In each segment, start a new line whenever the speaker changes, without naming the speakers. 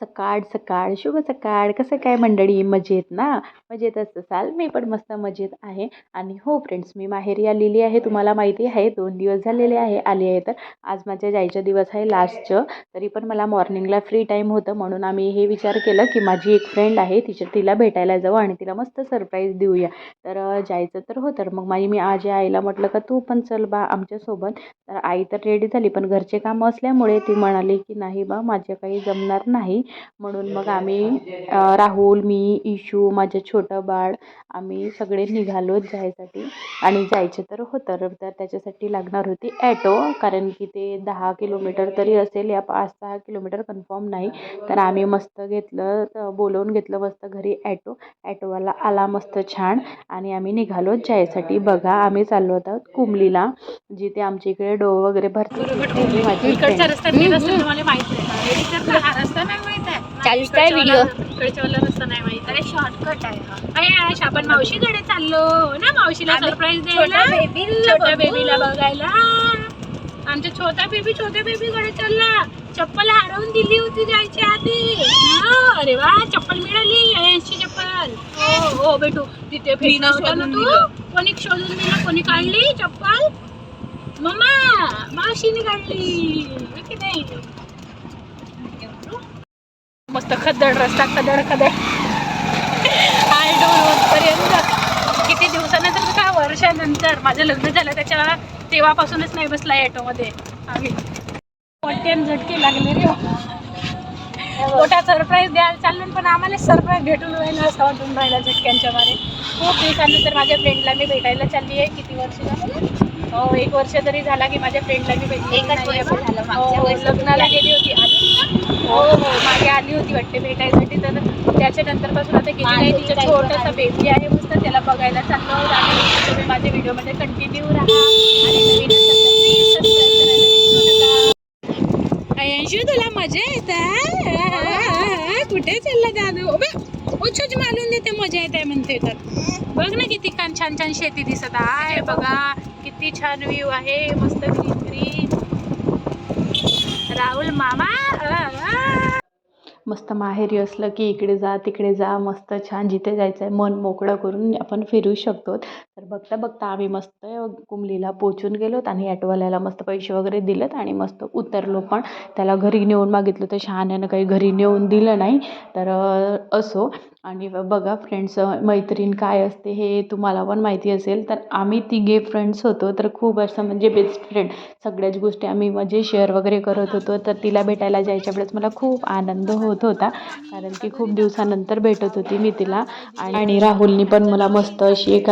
सकाळ सकाळ शुभ सकाळ कसं काय मंडळी? मजेत ना? मजेतच असाल मी पण मस्त मजेत आहे. आणि हो फ्रेंड्स मी माहेरी आलेली आहे. तुम्हाला माहिती आहे दोन दिवस झालेले आहे आली आहे तर. आज माझ्या जायचा दिवस आहे लास्टचं तरी पण मला मॉर्निंगला फ्री टाईम होतं म्हणून आम्ही हे विचार केलं की माझी एक फ्रेंड आहे तिच्या तिला भेटायला जाऊ आणि तिला मस्त सरप्राईज देऊया. तर जायचं तर हो तर मग माझी मी माझ्या आईला म्हटलं का तू पण चल बा आमच्यासोबत तर आई तर रेडी झाली पण घरचे कामं असल्यामुळे ती म्हणाली की नाही बा माझ्या काही जमणार नाही. म्हणून मग आम्ही राहुल मी इशू माझं छोटं बाळ आम्ही सगळे निघालो जायसाठी. आणि जायचं तर होतं तर त्याच्यासाठी लागणार होती ॲटो कारण की ते दहा किलोमीटर तरी असेल या पाच सहा किलोमीटर कन्फर्म नाही. तर आम्ही मस्त घेतलं तर बोलवून घेतलं मस्त घरी ॲटो. ॲटोवाला आला मस्त छान. आणि आम्ही निघालो जायसाठी. बघा आम्ही चाललो होतो कुमलीला जिथे आमच्या इकडे डो वगैरे भरते माझी
इकडचा
friend-
रस्ता ते रस्ता तुम्हाला माहीत नाही एडिटरला रस्ता नाही माहीत. आहे
चालूच काय
रस्ता नाही माहीत
अरे शॉर्टकट आहे हा.
अरे आपण मावशीकडे चाललो. ना मावशीला
आम्ही
सरप्राईज
छोट्या
द्यायला?
बेबीला
छोट्या
बघू.
बेबीला बघायला. आमच्या छोटा बेबी छोट्या बेबीकडे चालला. चप्पल हरवून दिली होती जायच्या आधी. हा, अरे वा चप्पल मिळाली. यांची चप्पल. हो हो बेटू तिथे फिरणं होता ना तू कोणी शोधून दिलं कोणी काढली चप्पल? मम्मा मावशीने काढली. हो की नाही? मस्त खदड रस्ता खदड खदड पर्यंत किती दिवसानंतर का वर्षानंतर माझं लग्न झालं त्याच्या तेव्हापासूनच नाही बसला ॲटोमध्ये आम्ही पट्ट्यान झटके लागले रे. मोठा सरप्राईज द्यायला चाललो पण आम्हाला सरप्राईज भेटून राहिलं असं वाटून राहिला झटक्यांच्या मारे खूप दिवसानंतर माझ्या फ्रेंडला मी भेटायला चालली आहे. किती वर्ष झालं हो एक वर्ष तरी झाला की माझ्या फ्रेंडला मी भेटली हो, लग्नाला गेली होती? हो हो. आली होती वाटते भेटायसाठी तर त्याच्यानंतरपासून आता गेली नाही. तिचं छोटंसं. बेबी आहे मस्त त्याला बघायला चाललो आणि तुम्ही माझ्या व्हिडिओमध्ये कंटिन्यू राहा. आणि नवीन अयंशू तुला मजा येत? कुठे चालला दादू उच्छच मालून देते मजा येत आहे म्हणते तर. बघ ना किती छान छान छान शेती दिसत आहे. बघा किती छान व्ह्यू आहे. मस्त ग्रीन ग्रीन राहुल मामा.
मस्त माहेरी असलं की इकडे जा तिकडे जा मस्त छान जिथे जायचं आहे मन मोकळं करून आपण फिरू शकतो. तर बघता बघता आम्ही मस्त कुमलीला पोचून गेलोत आणि ॲटोवाल्याला मस्त पैसे वगैरे दिलेत आणि मस्त उतरलो पण. त्याला घरी नेऊन मागितलं तर शहाण्यानं काही घरी नेऊन दिलं नाही तर असो. आणि बघा फ्रेंड्स मैत्रीण काय असते हे तुम्हाला पण माहिती असेल. तर आम्ही तिघे फ्रेंड्स होतो तर खूप असं म्हणजे बेस्ट फ्रेंड सगळ्याच गोष्टी आम्ही म्हणजे शेअर वगैरे करत होतो तर तिला भेटायला जायच्या वेळेस मला खूप आनंद होत होता. कारण की खूप दिवसानंतर भेटत होती मी तिला. आणि राहुलनी पण मला मस्त अशी एक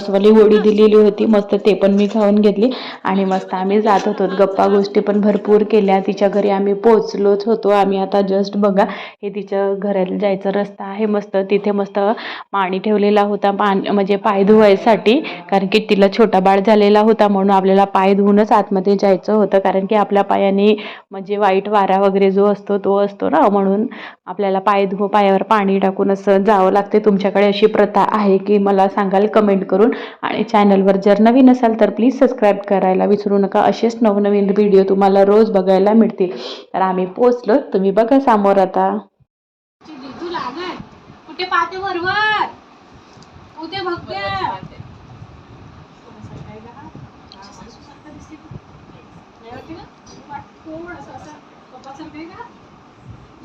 रसवाली होडी दिलेली होती. मस्त ते पण मी खाऊन घेतली. आणि मस्त आम्ही जात होतो. गप्पा गोष्टी पण भरपूर केल्या. तिच्या घरी आम्ही पोचलोच होतो. आम्ही आता जस्ट बघा. हे तिच्या घराला जायचा रस्ता आहे मस्त. तिथे मस्त पाणी ठेवलेला होता. पाणी म्हणजे पाय धुवायसाठी. कारण की तिला छोटा बाळ झालेला होता म्हणून आपल्याला पाय धुवूनच आतमध्ये जायचं होतं. कारण की आपल्या पायाने म्हणजे वाईट वारा वगैरे जो असतो तो असतो ना. म्हणून आपल्याला पाय धु पायावर पाणी टाकून असं जावं लागते तुमच्याकडे अशी प्रथा आहे की मला सांगाल कमेंट करून. आणि चॅनलवर जर नवीन असाल तर प्लीज सबस्क्राईब करायला विसरू नका. असेच नवनवीन व्हिडिओ तुम्हाला रोज बघायला मिळतील. तर आम्ही पोचलो तुम्ही बघा समोर आता.
कुठे पाहते वरवर? उद्या बघते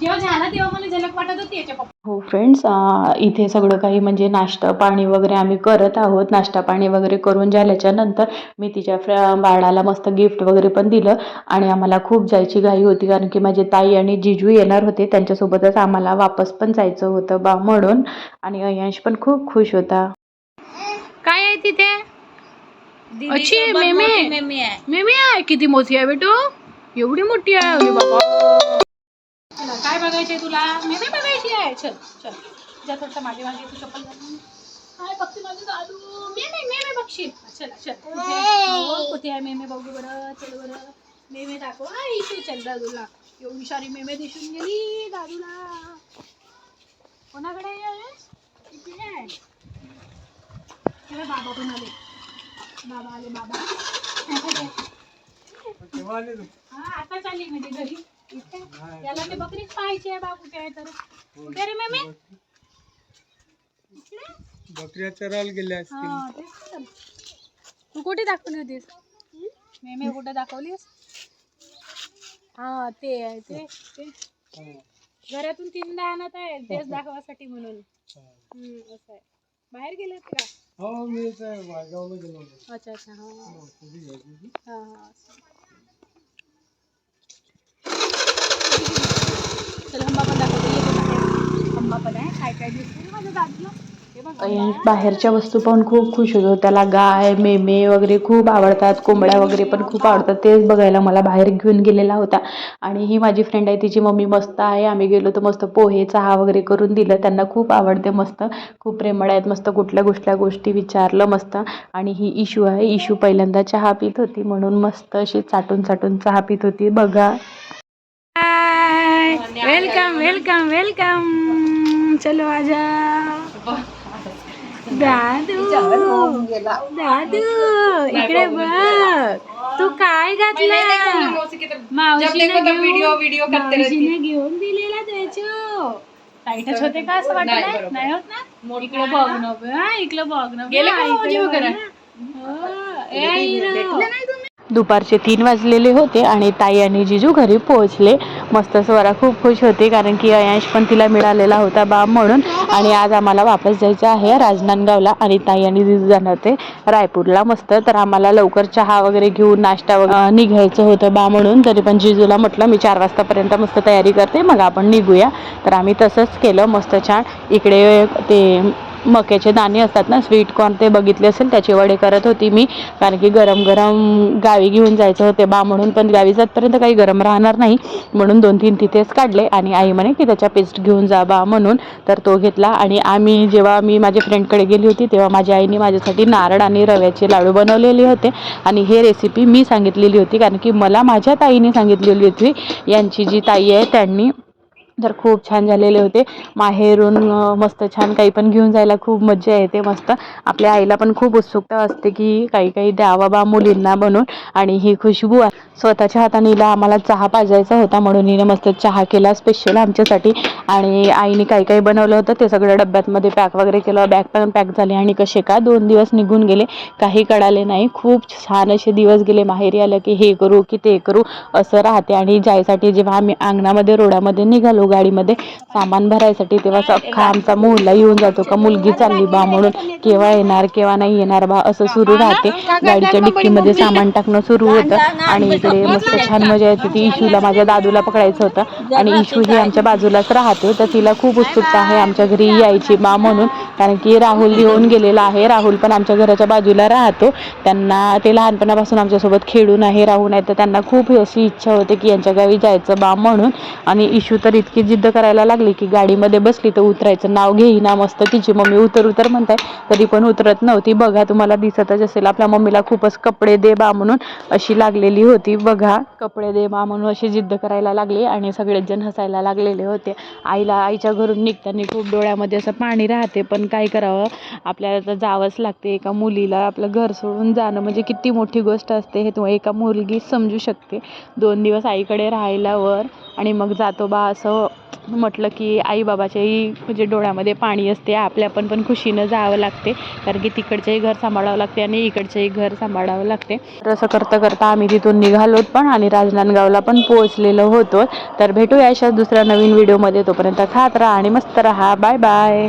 जेव्हा झाला तेव्हा मला झलक वाटत होती याच्या पप्पा.
हो फ्रेंड्स इथे सगळं काही म्हणजे नाश्ता पाणी वगैरे आम्ही करत आहोत. नाश्ता पाणी वगैरे करून झाल्याच्यानंतर मी तिच्या फ्र बाळाला मस्त गिफ्ट वगैरे पण दिलं आणि आम्हाला खूप जायची घाई होती कारण की माझे ताई आणि जिजू येणार होते. त्यांच्यासोबतच आम्हाला वापस पण जायचं होतं बा म्हणून आणि अयांश पण खूप खुश होता.
काय आहे तिथे? अच्छी, मेमे.
आहे.
मेमी आहे किती मोठी आहे बेटू? एवढी मोठी आहे. बाबा. चला काय बघायचंय तुला? मेमे बघायची आहे. चल चल. जा थोडस मागे मागे. तू चप्पल काय बघते माझं दादू. मेमे मेमे बघशील. चल चल. कुठे आहे? मेमे? बघू बरं. चल बरं. मेमे दाखव. हा इथे चल दादूला. एवढी सारी मेमे दिसून गेली दादूला. कोणाकडे आहे इथे आहे. चला बाबा पण आले. बाबा आले बाबा. आता चालली म्हणजे घरी? याला ते बकरीच पाहायची आहे बा कुठे आहे तर. कुठे रे मेमे? इकडे?
बकऱ्या चरायला गेल्या
हा, तेच तर. तू कुठे दाखवली होतीस? मेमे कुठे दाखवलीस? हा ते आहे ते. ते घरातून तीनदा आणत आहे तेच दाखवासाठी म्हणून. हम्म, असं आहे. बाहेर गेले होते का?
हो मी इथं गेलो होतो.
अच्छा अच्छा हा.
होती.
हा हा चल हंबा पण दाखवते ये बघ बाहेर. हंबा पण आहे काय काय दिसते माझ्या दादूला हे बघ
अय्यांश बाहेरच्या वस्तू पाहून खूप खुश होतो. त्याला गाय मेमे वगैरे खूप आवडतात. कोंबड्या वगैरे पण खूप आवडतात. तेच बघायला मला बाहेर घेऊन गेलेला होता. आणि ही माझी फ्रेंड आहे. तिची मम्मी मस्त आहे. आम्ही गेलो तर मस्त पोहे चहा वगैरे करून दिलं. त्यांना खूप आवडते मस्त. खूप प्रेमळ आहेत. मस्त कुठल्या कुठल्या गोष्टी विचारलं मस्त. आणि ही इशू आहे. इशू पहिल्यांदा चहा पित होती. म्हणून मस्त अशी चाटून चाटून चहा पित होती. बघा.
वेलकम वेलकम वेलकम चलो आजा दादू दादू इकडे बघ। तू काय घातलं? मावशीने घेऊन मावशीने घेऊन दिलेला त्याचो। टाईटच होते का असं वाटत नाही होत ना? इकडे बघ ना. हा, इकडे बघ ना बे, हा,
दुपारचे तीन वाजलेले होते आणि ताई आणि जिजू घरी पोहोचले. मस्त स्वरा खूप खुश होते कारण की अयांश पण तिला मिळालेला होता बाम म्हणून. आणि आज आम्हाला वापस जायचं आहे राजनांदगावला आणि ताई आणि जिजू जाणार ते रायपूरला. मस्त. तर आम्हाला लवकर चहा वगैरे घेऊन नाश्ता वगैरे निघायचं होतं बा म्हणून. तरी पण जिजूला म्हटलं मी चार वाजतापर्यंत मस्त तयारी करते मग आपण निघूया. तर आम्ही तसंच केलं. मस्त छान. इकडे ते मक्याचे दाणे असतात ना स्वीट कॉर्न ते बघितले असेल त्याचे वडे करत होती मी. कारण की गरम गरम गावी घेऊन जायचं होते बा म्हणून पण गावी जातपर्यंत काही गरम राहणार नाही. म्हणून दोन तीन तिथेच काढले आणि आई म्हणे की त्याच्या पेस्ट घेऊन जा बा म्हणून. तर तो घेतला आणि आम्ही जेव्हा मी माझ्या फ्रेंडकडे गेली होती तेव्हा माझ्या आईने माझ्यासाठी नारळ आणि रव्याचे लाडू बनवलेले होते. आणि हे रेसिपी मी सांगितलेली होती कारण की मला माझ्या ताईने सांगितलेली होती. यांची जी ताई आहे त्यांनी तर खूप छान झालेले होते. माहेरून मस्त छान काही पण घेऊन जायला खूप मज्जा येते मस्त. आपल्या आईला पण खूप उत्सुकता असते की काही काही द्यावा बा मुलींना बनवून आणि ही खुशबू आहे स्वतःच्या हाताने हिला आम्हाला चहा पाजायचा होता म्हणून हिने मस्त चहा केला स्पेशल आमच्यासाठी. आणि आईने काही काही बनवलं होतं ते सगळं डब्यातमध्ये पॅक वगैरे केलं. बॅग पण पॅक झाले आणि कसे का दोन दिवस निघून गेले. काही कळाले नाही. खूप छान असे दिवस गेले. माहेरी आलं की हे करू की ते करू असं राहते. आणि जायसाठी जेव्हा आम्ही अंगणामध्ये रोडामध्ये निघालो गाडीमध्ये सामान भरायसाठी तेव्हा अख्खा आमचा मोहल्ला येऊन जातो का मुलगी चालली बा म्हणून. केव्हा येणार केव्हा नाही येणार बा असं सुरू राहते. गाडीच्या डिक्कीमध्ये सामान टाकणं सुरू होतं. आणि इकडे मस्त छान मजा येते ती इशूला माझ्या दादूला पकडायचं होतं. आणि इशू ही आमच्या बाजूलाच राहते तर तिला खूप उत्सुकता आहे आमच्या घरी यायची बा म्हणून. कारण की राहुल येऊन गेलेला आहे. राहुल पण आमच्या घराच्या बाजूला राहतो. त्यांना ते लहानपणापासून आमच्यासोबत खेळून आहे राहून आहे. तर त्यांना खूप अशी इच्छा होते की यांच्या गावी जायचं बा म्हणून. आणि इशू तर इतकी जिद्द करायला लागली की गाडीमध्ये बसली तर उतरायचं. नाव घेईना मस्त तिची मम्मी. उतर उतर म्हणताय. तरी पण उतरत नव्हती. बघा तुम्हाला दिसतच असेल. आपल्या मम्मीला खूपच कपडे दे बा म्हणून अशी लागलेली होती. बघा कपडे दे बा म्हणून अशी जिद्द करायला लागली आणि सगळेच जण हसायला लागलेले होते. आईला आईच्या घरून निघताना खूप डोळ्यामध्ये असं पाणी राहते पण काय करावं? आपल्याला तर जावंच लागते एका मुलीला. आपलं घर सोडून जाणं म्हणजे किती मोठी गोष्ट असते हे तुम्हाला एका मुलगी समजू शकते. दोन दिवस आईकडे राहिल्यावर आणि मग जातो बा असं म्हटलं की आई बाबाच्याही म्हणजे डोळ्यामध्ये पाणी असते आपल्या पण पण खुशीनं जावं लागते. कारण की तिकडचंही घर सांभाळावं लागते आणि इकडचंही घर सांभाळावं लागते. तर असं करता करता आम्ही तिथून निघा निघालोत पण आणि राजनांदगावला पण पोहोचलेलो होतो. तर भेटूया अशाच दुसऱ्या नवीन व्हिडिओमध्ये. तोपर्यंत खात राहा आणि मस्त राहा. Bye bye.